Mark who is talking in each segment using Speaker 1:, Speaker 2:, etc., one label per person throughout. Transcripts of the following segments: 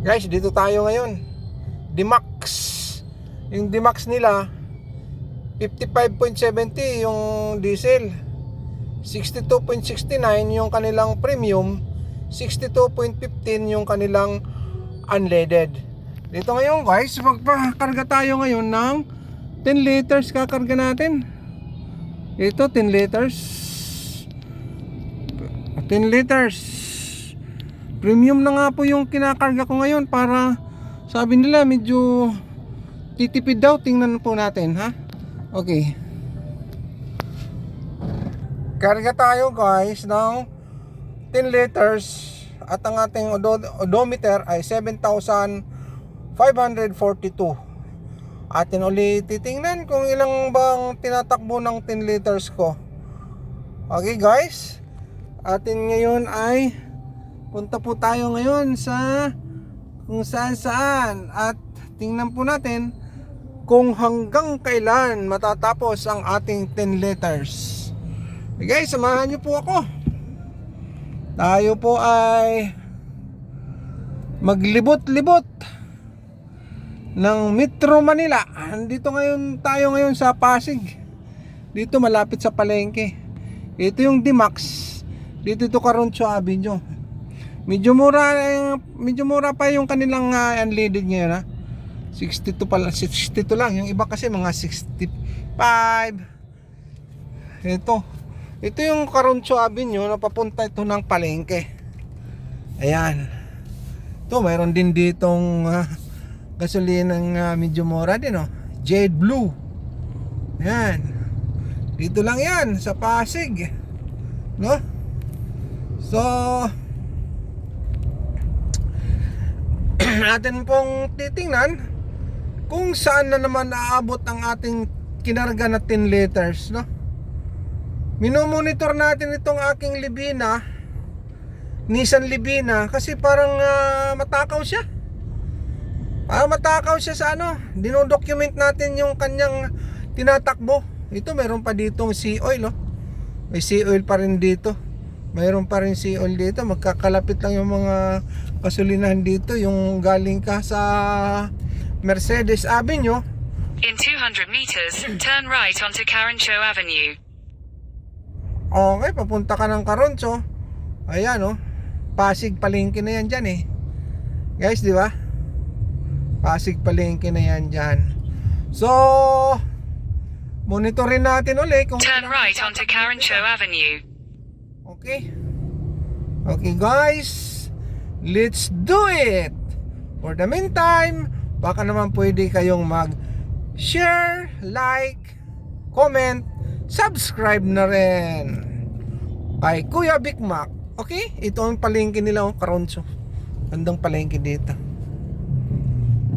Speaker 1: Guys, dito tayo ngayon. Dimax. Yung Dimax nila 55.70 yung diesel. 62.69 yung kanilang premium. 62.15 yung kanilang unleaded. Dito ngayon guys, magpakarga tayo ngayon ng 10 liters kakarga natin. Ito 10 liters. 10 liters. Premium na nga po yung kinakarga ko ngayon para sabi nila medyo titipid daw. Tingnan po natin ha. Okay. Karga tayo guys ng 10 liters at ang ating odo- odometer ay 7,542. Atin ulit titingnan kung ilang bang tinatakbo ng 10 liters ko. Okay guys. Atin ngayon ay punta po tayo ngayon sa kung saan saan at tingnan po natin kung hanggang kailan matatapos ang ating 10 liters. Okay guys, samahan niyo po ako. Tayo po ay maglibot-libot ng Metro Manila. Andito ngayon tayo ngayon sa Pasig. Dito malapit sa palengke. Ito yung Dimax. Dito ito Caroncho Avenue. Medyo mura medyo mura pa yung kanilang uh, unleaded ngayon ha. 62 pala, 62 lang. Yung iba kasi mga 65. Ito. Ito yung Caroncho Avenue na papunta ito ng palengke. Ayan. Ito, mayroon din ditong uh, gasolinang uh, medyo mura din oh. Jade Blue. Ayan. Dito lang yan sa Pasig. No? So natin pong titingnan kung saan na naman aabot ang ating kinarga na 10 liters, no? Minomonitor natin itong aking Libina Nissan Libina kasi parang ah, matakaw siya. Parang matakaw siya sa ano, dinodocument natin yung kanyang tinatakbo. Ito meron pa ditong sea oil, oh. May sea oil pa rin dito. Mayroon pa rin sea oil dito. Magkakalapit lang yung mga gasolinahan dito. Yung galing ka sa Mercedes Avenue.
Speaker 2: In 200 meters, turn right onto Carancho Avenue.
Speaker 1: Okay, papunta ka ng Caroncho. Ayan, oh. Pasig palengke na yan dyan, eh. Guys, di ba? Pasig palengke na yan dyan. So, monitorin natin ulit kung
Speaker 2: Turn right onto Carancho Avenue.
Speaker 1: Okay. Okay guys, let's do it. For the meantime, baka naman pwede kayong mag share, like, comment, subscribe na rin kay Kuya Big Mac. Okay? Ito ang palengke nila, oh, Karonso. Gandang palengke dito.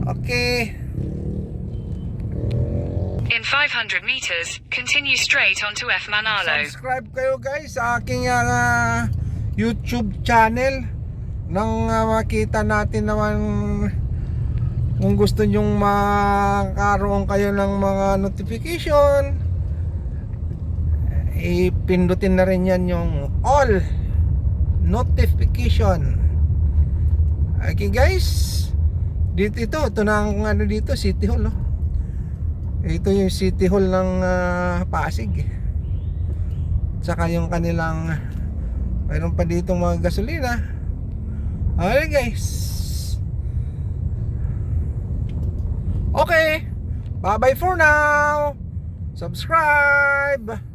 Speaker 1: Okay.
Speaker 2: In 500 meters, continue straight onto F Manalo.
Speaker 1: Subscribe kayo guys sa aking ah, YouTube channel nang ah, makita natin naman kung gusto nyong makaroon kayo ng mga notification ipindutin na rin yan yung all notification okay guys dito ito ito na ang ano dito city hall no? Ito yung city hall ng ah, Pasig. Tsaka yung kanilang mayroon pa dito mga gasolina. Okay guys. Okay. Bye bye for now. Subscribe